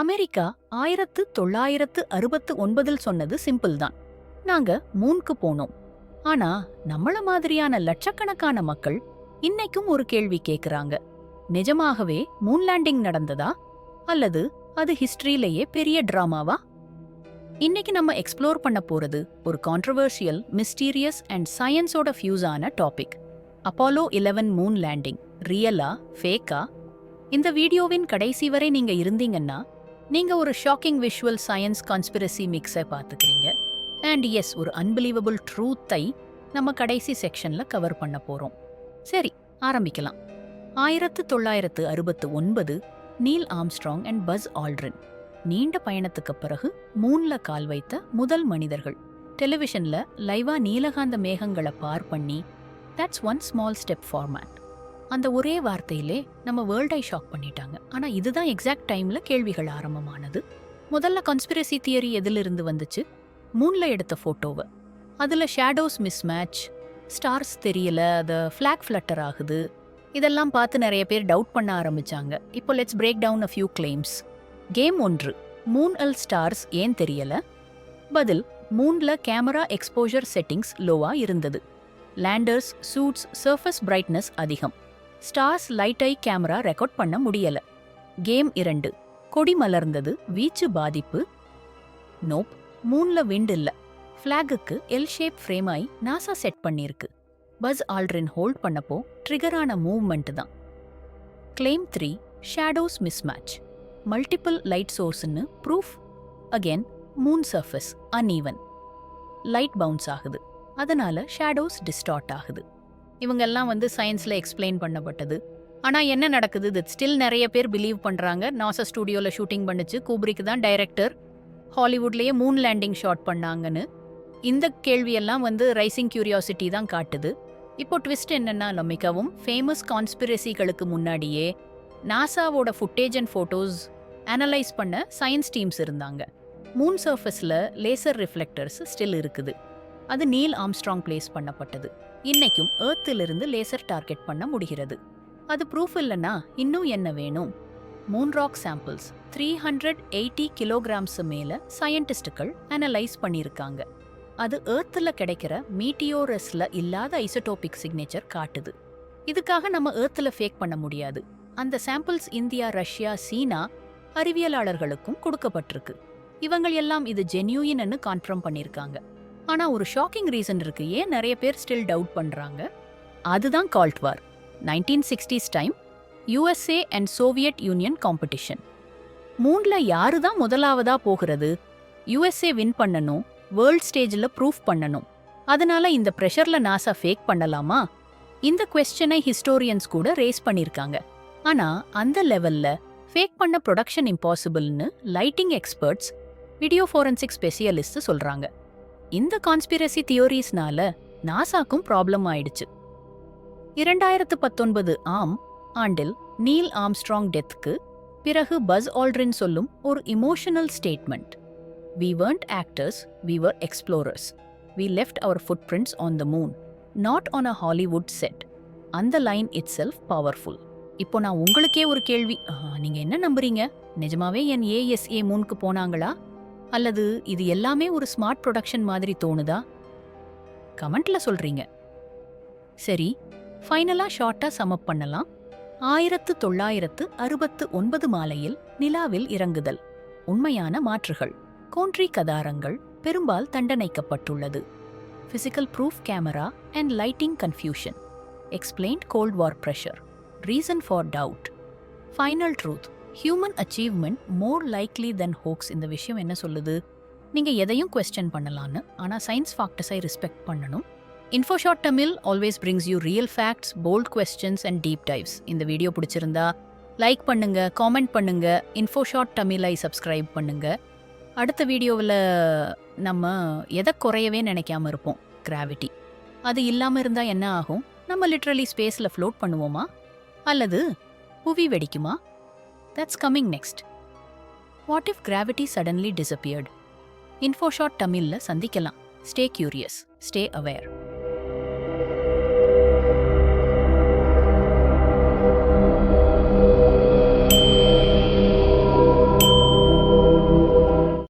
America ஆயிரத்து தொள்ளாயிரத்து அறுபத்து ஒன்பதில் சொன்னது சிம்பிள் தான். நாங்க மூன்க்கு போனோம். ஆனா நம்மள மாதிரியான லட்சக்கணக்கான மக்கள் இன்னைக்கும் ஒரு கேள்வி கேக்குறாங்க. நிஜமாகவே மூன் லேண்டிங் நடந்ததா? அல்லது அது ஹிஸ்டரியிலேயே பெரிய டிராமாவா? இன்னைக்கு நம்ம எக்ஸ்ப்ளோர் பண்ண போறது ஒரு கான்ட்ரவர்ஷியல் மிஸ்டீரியஸ் அண்ட் சயின்ஸோட ஃபியூஸான டாபிக் அப்போலோ 11 மூன் லேண்டிங் ரியலா ஃபேக்கா இந்த வீடியோவின் கடைசி வரை நீங்க இருந்தீங்கன்னா நீங்க ஒரு ஷாக்கிங் விஷுவல் சயின்ஸ் கான்ஸ்பிரசி மிக்ஸை பார்த்துக்கிறீங்க. அண்ட் எஸ் ஒரு அன்பிலீவபிள் ட்ரூத்தை நம்ம கடைசி செக்ஷன்ல கவர் பண்ண போறோம். சரி ஆரம்பிக்கலாம். ஆயிரத்து தொள்ளாயிரத்து அறுபத்து ஒன்பது Neil Armstrong and Buzz Aldrin நீண்ட பயணத்துக்கு பிறகு மூன்ல கால் வைத்த முதல் மனிதர்கள். டெலிவிஷன்ல லைவா நீலகாந்த மேகங்களை பார் பண்ணி that's one small step for man அந்த ஒரே வார்த்தையிலே நம்ம வேர்ல்டை ஷாக் பண்ணிட்டாங்க. ஆனால் இதுதான் எக்ஸாக்ட் டைமில் கேள்விகள் ஆரம்பமானது. முதல்ல கன்ஸ்பிரசி தியரி எதிலிருந்து வந்துச்சு? மூனில் எடுத்த ஃபோட்டோவை அதில் ஷேடோஸ் மிஸ் மேட்ச் ஸ்டார்ஸ் தெரியல அது ஃப்ளாக் ஃப்ளட்டர் ஆகுது. இதெல்லாம் பார்த்து நிறைய பேர் டவுட் பண்ண ஆரம்பிச்சாங்க. இப்போ let's break down a few claims claim ஒன்று மூன் அல் ஸ்டார்ஸ் ஏன் தெரியலை? பதில் மூனில் கேமரா எக்ஸ்போஜர் செட்டிங்ஸ் லோவாக இருந்தது. லேண்டர்ஸ் சூட்ஸ் சர்ஃபஸ் பிரைட்னஸ் அதிகம். ஸ்டார்ஸ் லைட் ஐ கேமரா ரெக்கார்ட் பண்ண முடியல. கேம் இரண்டு. கொடி மலர்ந்தது. வீச்சு பாதிப்பு. நோப். மூன்ல விண்ட் இல்ல. ஃப்ளாகுக்கு எல் ஷேப் ஃப்ரேம் ஆய் நாசா செட் பண்ணியிருக்கு. பஸ் ஆல்ட்ரின் ஹோல்ட் பண்ணப்போ ட்ரிகரான மூவ்மெண்ட் தான். Claim three shadows mismatch multiple light சோர்ஸ்னு proof again moon surface uneven light bounce ஆகுது. அதனால ஷேடோஸ் டிஸ்டார்ட் ஆகுது. இவங்கெல்லாம் வந்து சயின்ஸில் எக்ஸ்பிளைன் பண்ணப்பட்டது. ஆனால் என்ன நடக்குது? இது ஸ்டில் நிறைய பேர் பிலீவ் பண்ணுறாங்க நாசா ஸ்டூடியோவில் ஷூட்டிங் பண்ணிச்சு. கூப்ரிக்கு தான் டைரக்டர் ஹாலிவுட்லேயே மூன் லேண்டிங் ஷாட் பண்ணாங்கன்னு. இந்த கேள்வியெல்லாம் வந்து ரைசிங் கியூரியாசிட்டி தான் காட்டுது. இப்போ ட்விஸ்ட் என்னன்னா மிகவும் ஃபேமஸ் கான்ஸ்பிரசிகளுக்கு முன்னாடியே நாசாவோட ஃபுட்டேஜ் அண்ட் ஃபோட்டோஸ் அனலைஸ் பண்ண சயின்ஸ் டீம்ஸ் இருந்தாங்க. மூன் சர்ஃபேஸில் லேசர் ரிஃப்ளெக்டர்ஸ் ஸ்டில் இருக்குது. அது நீல் ஆம்ஸ்ட்ராங் பிளேஸ் பண்ணப்பட்டது. இன்னைக்கும் ஏர்த்திலிருந்து லேசர் டார்கெட் பண்ண முடிகிறது. அது ப்ரூஃப் இல்லைன்னா இன்னும் என்ன வேணும்? Moon rock samples three hundred eighty kilograms மேலே சயின்டிஸ்டுகள் அனலைஸ் பண்ணியிருக்காங்க. அது ஏர்த்தில் கிடைக்கிற மீட்டியோரஸில் இல்லாத ஐசோடோபிக் சிக்னேச்சர் காட்டுது. இதுக்காக நம்ம ஏர்த்தில் ஃபேக் பண்ண முடியாது. அந்த சாம்பிள்ஸ் இந்தியா ரஷ்யா சீனா அறிவியலாளர்களுக்கும் கொடுக்கப்பட்டிருக்கு. இவங்கள் எல்லாம் இது ஜென்யூயின்னு கான்ஃபர்ம் பண்ணியிருக்காங்க. ஆனா ஒரு ஷாக்கிங் ரீசன் இருக்கு. ஏன் நிறைய பேர் ஸ்டில் டவுட் பண்றாங்க? அதுதான் cold war. Nineteen sixties time USA and Soviet Union competition. மூணில் யாரு தான் முதலாவதா போகிறது? யுஎஸ்ஏ வின் பண்ணணும் வேர்ல்ட் ஸ்டேஜில் ப்ரூஃப் பண்ணணும். அதனால இந்த ப்ரெஷரில் நாசா ஃபேக் பண்ணலாமா? இந்த கொஸ்டனை ஹிஸ்டோரியன்ஸ் கூட ரேஸ் பண்ணியிருக்காங்க ஆனா அந்த லெவல்ல ஃபேக் பண்ண production இம்பாசிபிள்னு lighting experts video forensic specialist சொல்றாங்க. இந்த கான்ஸ்பிரசி தியோரிஸ்னால நாசாக்கும் ப்ராப்ளம் ஆயிடுச்சு. இரண்டாயிரத்து பத்தொன்பது ஆம் ஆண்டில் நீல் ஆம்ஸ்ட்ராங் டெத்துக்கு பிறகு பஸ் ஆல்ட்ரின் சொல்லும் ஒரு emotional statement we weren't actors we were explorers we left our footprints on the moon not on a Hollywood set அந்த லைன் இட் செல்ஃப் பவர்ஃபுல் இப்போ நான் உங்களுக்கே ஒரு கேள்வி. நீங்கள் நீங்க என்ன நம்புறீங்க? நிஜமாவே என் ஏஎஸ்ஏ மூனுக்கு போனாங்களா? அல்லது இது எல்லாமே ஒரு ஸ்மார்ட் ப்ரொடக்ஷன் மாதிரி தோணுதா? கமெண்ட்ல சொல்றீங்க. சரி ஃபைனலாக ஷார்ட்டாக சமப் பண்ணலாம். ஆயிரத்து தொள்ளாயிரத்து அறுபத்து ஒன்பது மாலையில் நிலாவில் இறங்குதல் உண்மையான மாற்றுகள். கோன்றி கதாரங்கள் பெரும்பால் தண்டனைக்கப்பட்டுள்ளது. Physical proof camera and lighting confusion explained cold war pressure reason for doubt final truth human achievement more likely than hoax இந்த விஷயம் என்ன சொல்லுது? நீங்கள் எதையும் கொஸ்டின் பண்ணலான்னு ஆனால் சயின்ஸ் ஃபேக்டர்ஸை ரெஸ்பெக்ட் பண்ணணும். Infoshot Tamil always brings you real facts bold questions and deep dives இந்த வீடியோ பிடிச்சிருந்தா லைக் பண்ணுங்க காமெண்ட் பண்ணுங்க இன்ஃபோஷாட் தமிழை சப்ஸ்கிரைப் பண்ணுங்க. அடுத்த வீடியோவில் நம்ம எதை குறையவே நினைக்காம இருப்போம்? கிராவிட்டி அது இல்லாமல் இருந்தால் என்ன ஆகும்? நம்ம லிட்ரலி ஸ்பேஸில் ஃப்ளோட் பண்ணுவோமா? அல்லது புவி வெடிக்குமா? That's coming next what if gravity suddenly disappeared Infoshot தமிழில் சந்திக்கலாம். Stay curious stay aware